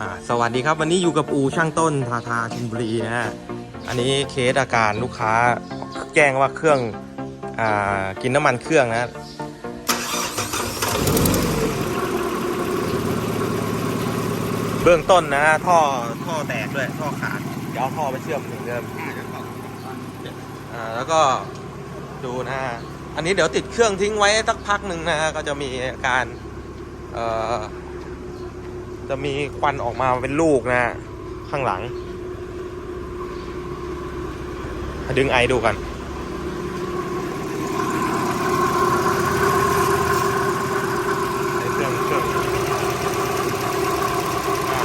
อ่าสวัสดีครับวันนี้อยู่กับอูช่างต้นทาทาชลบุรีนะฮะอันนี้เคสอาการลูกค้าแจ้งว่าเครื่องอ่ากินน้ำมันเครื่องนะเบื้องต้นนะท่อท่อแตกด้วยท่อขาดเดี๋ยวเอาท่อไปเชื่อมถึงเดิมอ่าแล้วก็ดูนะฮะอันนี้เดี๋ยวติดเครื่องทิ้งไว้สักพักหนึ่งนะฮะก็จะมีอาการเอ่อ จะมีควันออกมาเป็นลูกนะฮะข้างหลังมาดึงไอดูกันไอเครื่องเครื่องอ่า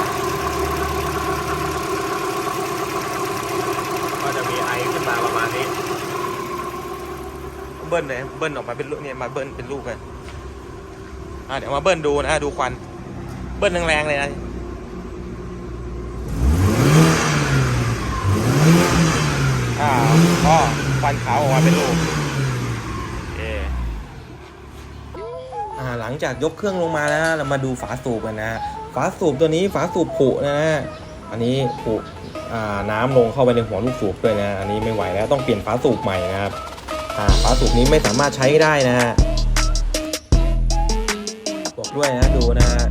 ก็จะมีไอขึ้นมาประมาณนี้เบิ้ลเลยเบิ้ลออกมาเป็นลูกเนี่ยมาเบิ้ลเป็นลูกเลยอ่าเดี๋ยวมาเบิ้ลดูนะดูควัน เบิ้ลแรงๆเลยนะอ่าก็ควันขาวออกมาเป็นลูกโอเคอ่าหลังจากยกเครื่องลงมานะเรามาดูฝาสูบกันนะ ฝาสูบตัวนี้ฝาสูบผุนะฮะอันนี้ผุอ่าน้ำลงเข้าไปในหัวลูกสูบด้วยนะ อันนี้ไม่ไหวแล้วต้องเปลี่ยนฝาสูบใหม่นะครับอ่าฝาสูบนี้ไม่สามารถใช้ได้นะฮะบอกด้วยนะดูนะฮะ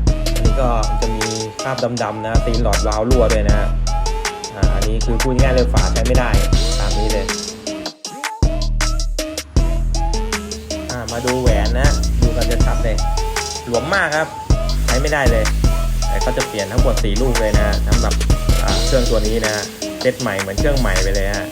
ก็จะมีคราบดำๆนะตีนหลอดวาล์วรั่วด้วยนะฮะอ่าอันนี้คือพูดง่ายเลยฝาใช้ไม่ได้ตามนี้เลยอ่ามาดูแหวนนะ ดูกันจะชัดเลย หลวมมากครับ ใช้ไม่ได้เลย แต่ก็จะเปลี่ยนทั้งหมด4ลูกเลยนะสำหรับเครื่องตัวนี้นะเซตใหม่เหมือนเครื่องใหม่ไปเลยฮะ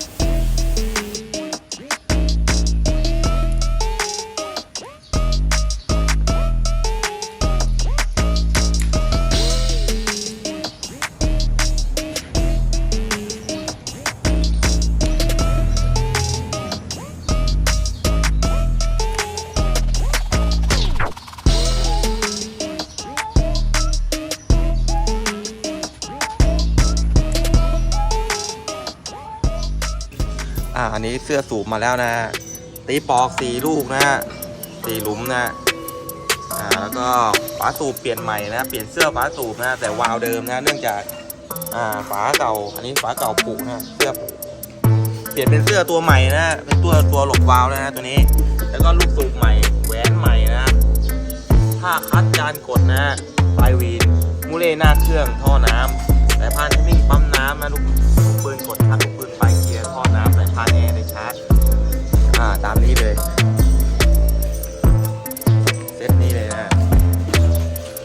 นี้เสื้อสูบมาแล้วนะ ตีปอกสี่ลูกนะสี่หลุมนะอ่าแล้วก็ฝาสูบเปลี่ยนใหม่นะ เปลี่ยนเสื้อฝาสูบนะแต่วาล์วเดิมนะ เนื่องจากอ่าฝาเก่า อันนี้ฝาเก่าผุนะเสื้อผุเปลี่ยนเป็นเสื้อตัวใหม่นะ เป็นตัวตัวหลบวาล์วนะ ตัวนี้ แล้วก็ลูกสูบใหม่แหวนใหม่นะผ้าคัดจานกดนะปลายวีนมูเล่หน้าเครื่องท่อน้ำสายพานเทมมิ่งปั๊มน้ำนะลูกปืนกดทักลูกปืนปลายเกียร์ท่อน้ำสายานแอร์ในชาร์จ อ่า ตามนี้เลย เซตนี้เลยนะ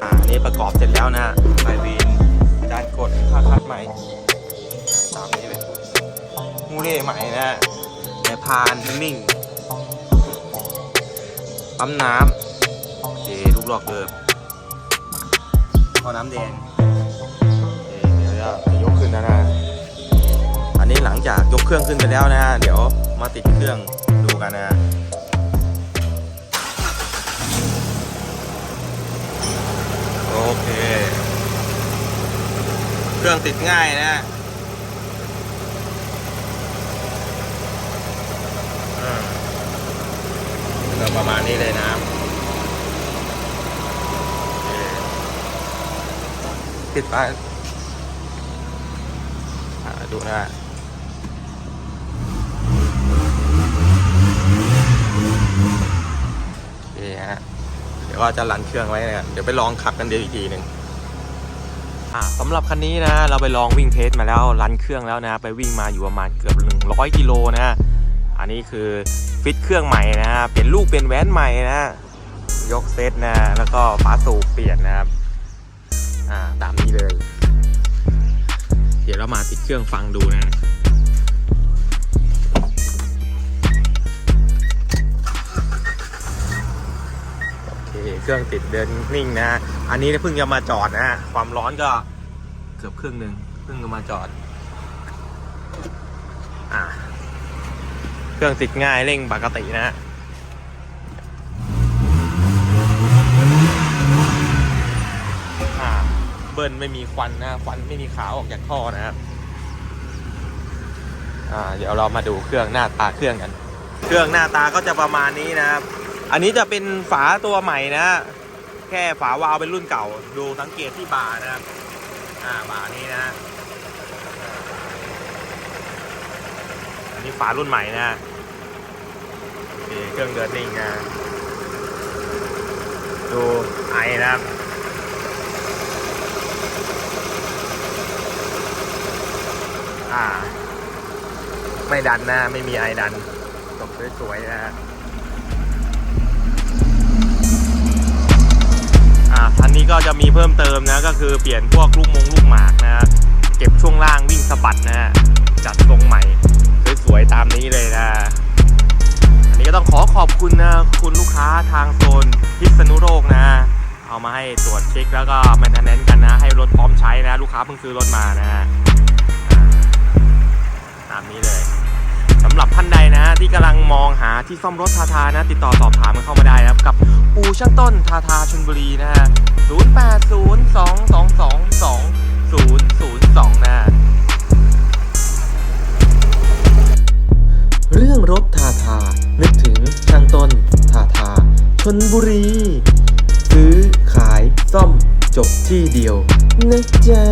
อ่าอันนี้ประกอบเสร็จแล้วนะไฟวีนด้านกดผ้าคัดใหม่ตามนี้เลยมูเล่ใหม่นะในพานนิ่งปั๊มน้ำโอเคลูกหลอกเดิมท่อน้ำแดงโอเคเดี๋ยวจะยกขึ้นนะนะ อันนี้หลังจากยกเครื่องขึ้นไปแล้วนะฮะ เดี๋ยวมาติดเครื่องดูกันนะฮะโอเค เครื่องติดง่ายนะอืมก็ประมาณนี้เลยนะโอเคปิดไปดูนะ โอเคฮะ เดี๋ยวก็จะรันเครื่องไว้นะเดี๋ยวไปลองขับกันเดี๋ยวอีกทีหนึ่งสำหรับคันนี้นะ เราไปลองวิ่งเทสมาแล้วรันเครื่องแล้วนะ ไปวิ่งมาอยู่ประมาณเกือบ 100 กิโลนะ อันนี้คือฟิตเครื่องใหม่นะ เปลี่ยนลูกเปลี่ยนแหวนใหม่นะ ยกเซตนะ แล้วก็ฝาสูบเปลี่ยนนะครับ อ่า ตามนี้เลย เดี๋ยวเรามาติดเครื่องฟังดูนะ เครื่องติดเดินนิ่งนะ อันนี้เพิ่งจะมาจอดนะความร้อนก็เกือบครึ่งหนึ่งเพิ่งจะมาจอด อ่าเครื่องติดง่ายเร่งปกตินะอ่าเบิ้ลไม่มีควันนะควันไม่มีขาวออกจากท่อนะครับอ่าเดี๋ยวเรามาดูเครื่องหน้าตาเครื่องกัน เครื่องหน้าตาก็จะประมาณนี้นะครับ อันนี้จะเป็นฝาตัวใหม่นะ แค่ฝาวาล์วเป็นรุ่นเก่า ดูสังเกตที่บาร์นะครับอ่าฝานี้นะ อันนี้ฝารุ่นใหม่นะเครื่องเดินนิ่งนะดูไอนะครับอ่าไม่ดันนะ ไม่มีไอดันตกสวยๆนะฮะ คันนี้ก็จะมีเพิ่มเติมนะก็คือเปลี่ยนพวกลูกมงลูกหมากนะฮะเก็บช่วงล่างวิ่งสะบัดนะฮะจัดทรงใหม่สวยๆตามนี้เลยนะอันนี้ก็ต้องขอขอบคุณนะคุณลูกค้าทางโซนพิษณุโลกนะ เอามาให้ตรวจเช็คแล้วก็มนเนแนนกันนะ ให้รถพร้อมใช้นะ ลูกค้าเพิ่งซื้อรถมานะฮะตามนี้เลย สำหรับท่านใดนะ ที่กำลังมองหาที่ซ่อมรถทาทานะ ติดต่อสอบถามกันเข้ามาได้นะครับ กับอูช่างต้นทาทาชลบุรีนะฮะ0802222002 นะเรื่องรถทาทา นึกถึงช่างต้นทาทาชนบุรี ซื้อขายซ่อมจบที่เดียวนะจ๊ะ